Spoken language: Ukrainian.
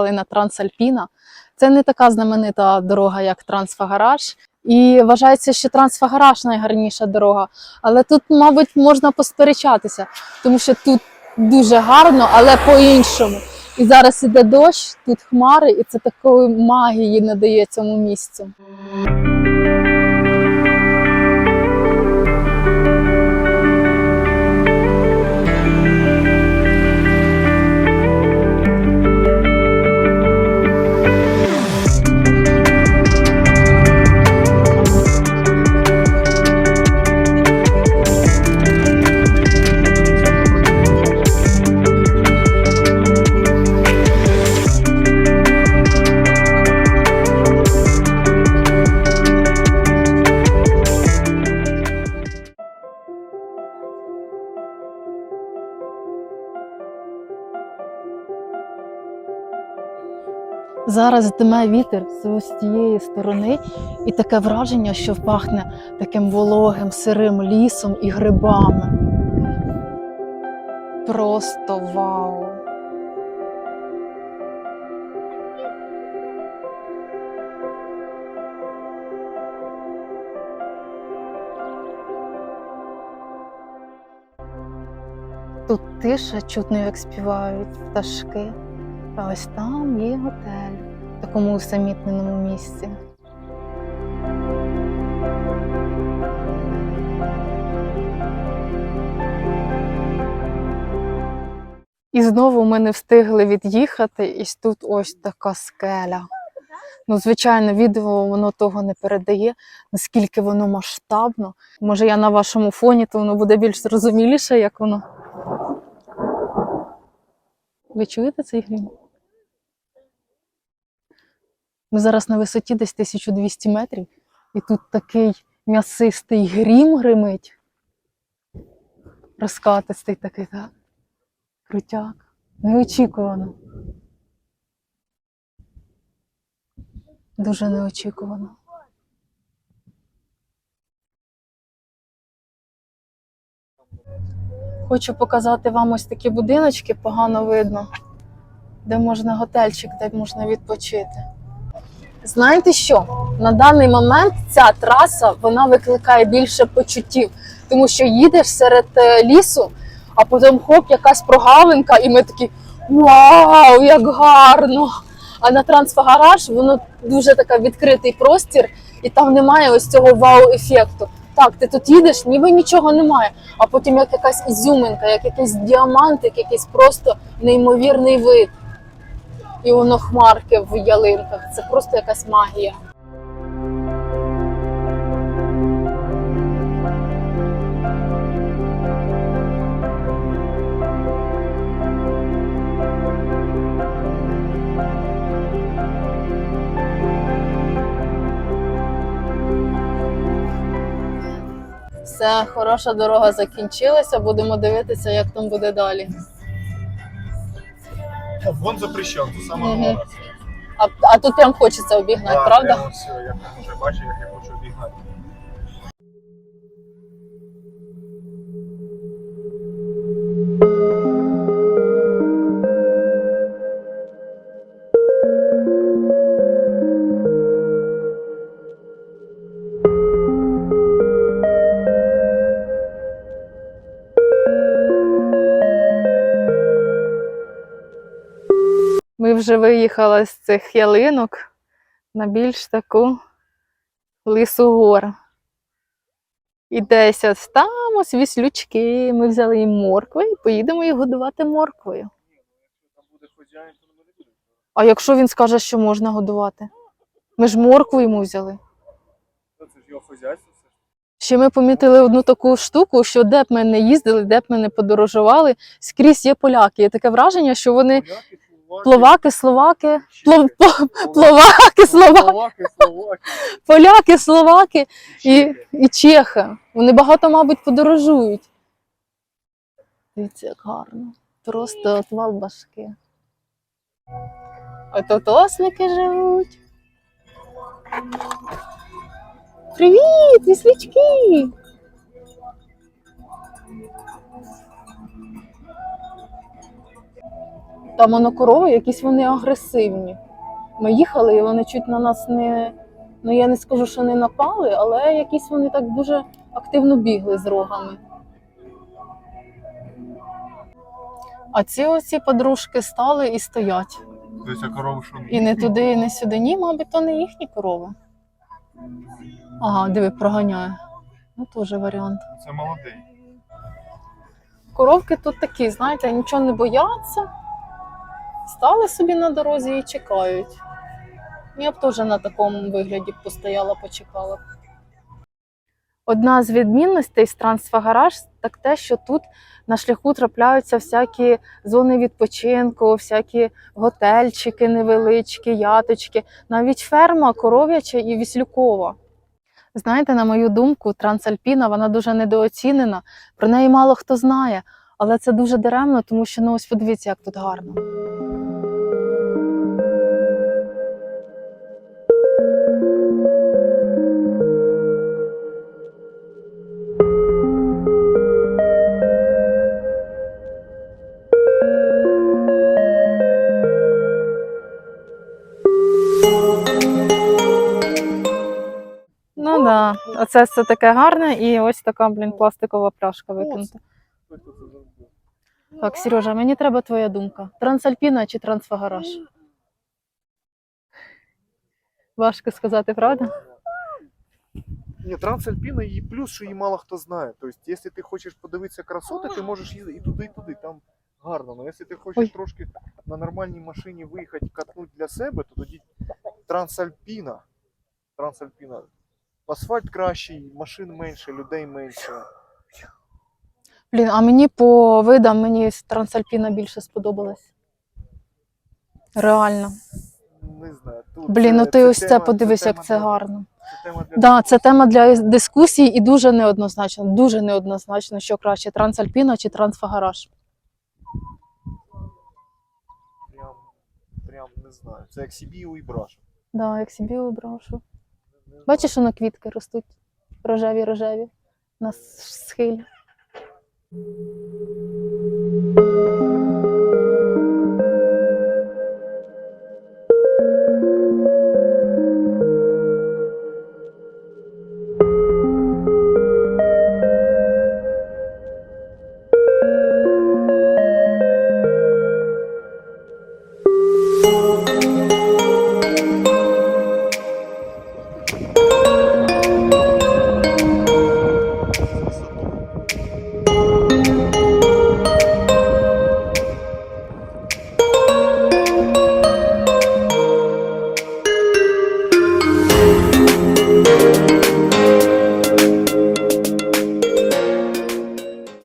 приїхали на Трансальпіна. Це не така знаменита дорога, як Трансфагараж. І вважається, що Трансфагараж найгарніша дорога. Але тут, мабуть, можна посперечатися, тому що тут дуже гарно, але по-іншому. І зараз іде дощ, тут хмари, і це такої магії надає цьому місцю. Зараз дме вітер з тієї сторони, і таке враження, що пахне таким вологим, сирим лісом і грибами. Просто вау! Тут тиша, чутно, як співають пташки. А ось там є готель такому усамітненому місці. І знову ми не встигли від'їхати, і тут ось така скеля. Ну, звичайно, відео воно того не передає, наскільки воно масштабно. Може, я на вашому фоні, то воно буде більш зрозуміліше, як воно. Ви чуєте цей грім? Ми зараз на висоті десь 1200 метрів, і тут такий м'ясистий грім гримить. Розкатистий такий, так? Крутяк. Неочікувано. Дуже неочікувано. Хочу показати вам ось такі будиночки, погано видно, де можна готельчик, де можна відпочити. Знаєте що? На даний момент ця траса вона викликає більше почуттів, тому що їдеш серед е, лісу, а потім хоп, якась прогалинка, і ми такі вау, як гарно! А на трансфагараж воно дуже така відкритий простір, і там немає ось цього вау-ефекту. Так, ти тут їдеш, ніби нічого немає, а потім як якась ізюминка, як якийсь діамантик, якийсь просто неймовірний вид. І воно хмарки в ялинках. Це просто якась магія. Все, хороша дорога закінчилася. Будемо дивитися, як там буде далі. Вон запрещен, це саме Мгм. головне. А, а тут прям хочеться обігнати, Да, правда? прямо все, я вже бачу, як я хочу обігнати. Ми вже виїхали з цих ялинок на більш таку лису гору. І десь ось там ось віслючки. Ми взяли їм моркви і поїдемо їх годувати морквою. А якщо він скаже, що можна годувати? Ми ж моркву йому взяли. Це ж його хазяйство. Ще ми помітили одну таку штуку, що де б ми не їздили, де б ми не подорожували, скрізь є поляки. Є таке враження, що вони Поляки, словаки, словаки, плов, пловаки, словаки. Поляки, словаки і, і чехи. Вони багато, мабуть, подорожують. Дивіться, як гарно. Просто отвал башки. А тут ослики живуть. Привіт, віслючки! Там воно корови, якісь вони агресивні. Ми їхали, і вони чуть на нас не. Ну я не скажу, що не напали, але якісь вони так дуже активно бігли з рогами. А ці оці подружки стали і стоять. Тобто, а що? І не туди, і не сюди. Ні, мабуть, то не їхні корови. Ага, диви, проганяє. Ну, теж варіант. Це молодий. Коровки тут такі, знаєте, нічого не бояться. Стали собі на дорозі і чекають. Я б теж на такому вигляді постояла, почекала. Одна з відмінностей з трансфагараж так те, що тут на шляху трапляються всякі зони відпочинку, всякі готельчики невеличкі, яточки, навіть ферма коров'яча і віслюкова. Знаєте, на мою думку, Трансальпіна вона дуже недооцінена. Про неї мало хто знає, але це дуже даремно, тому що ну ось подивіться, як тут гарно. Ну оце все таке гарне, і ось така, блін, пластикова пляшка викинута. Так, Сережа, мені треба твоя думка. Трансальпіна чи трансфагараж? Важко сказати, правда? Ні, Трансальпіна її плюс, що її мало хто знає. Тобто, якщо ти хочеш подивитися красоти, ти можеш їздити і туди, і туди. Там гарно. Але якщо ти хочеш Ой. трошки на нормальній машині виїхати, катнути для себе, то тоді Трансальпіна. Трансальпіна. Асфальт кращий, машин менше, людей менше. Блін, а мені по видам мені трансальпіна більше сподобалась. Реально. Не знаю. Тут Блін, ну ти ось це подивись, як це гарно. Це тема для Да, це тема для дискусій і дуже неоднозначно, дуже неоднозначно, що краще трансальпіна чи трансфагараж. Прям, прям не знаю. Це як Сібіу і Браш. Да, як собі обрашу. Бачиш, воно квітки ростуть рожеві рожеві на схилі. thank you